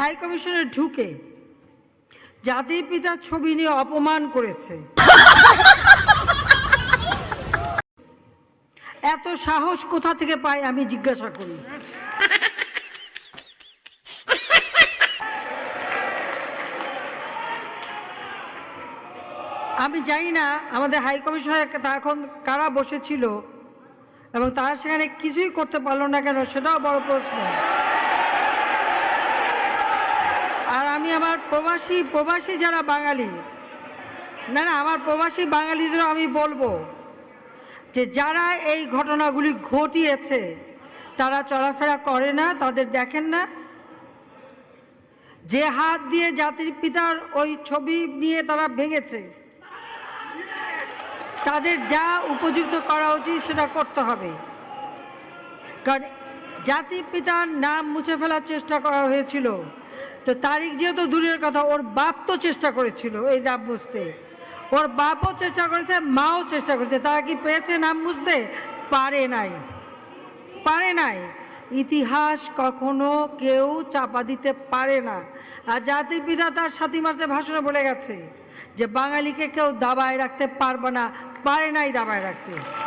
High কমিশনে ঢুকে জাতির পিতার ছবি নিয়ে অপমান করেছে। এত সাহস কোথা থেকে পায় আমি জিজ্ঞাসা করি। আমি জানি না আমাদের হাই কমিশনার এখন কারা বসেছিল এবং তারা সেখানে কিছুই করতে পারল না কেন সেটাও বড় প্রশ্ন আর আমি আমার প্রবাসী প্রবাসী যারা বাঙালি না না আমার প্রবাসী বাঙালিদেরও আমি বলব যে যারা এই ঘটনাগুলি ঘটিয়েছে, তারা চলাফেরা করে না, তাদের দেখেন না। যে হাত দিয়ে জাতির পিতার ওই ছবি নিয়ে তারা ভেঙেছে, তাদের যা উপযুক্ত করা উচিত সেটা করতে হবে। কারণ জাতির পিতার নাম মুছে ফেলার চেষ্টা করা হয়েছিল। তো তারিখ যেহেতু দূরের কথা, ওর বাপ তো চেষ্টা করেছিল, এই নাম বুঝতে। ওর বাপও চেষ্টা করেছে, মাও চেষ্টা করেছে, তারা কি পেয়েছে নাম বুঝতে? পারে নাই। পারে নাই। ইতিহাস কখনো কেউ চাপা দিতে পারে না। আর জাতির পিতা তার সাথী মাসে ভাষণে বলে গেছে যে, বাঙালিকে কেউ দাবায় রাখতে পারবে না। পারে নাই দাবায় রাখতে।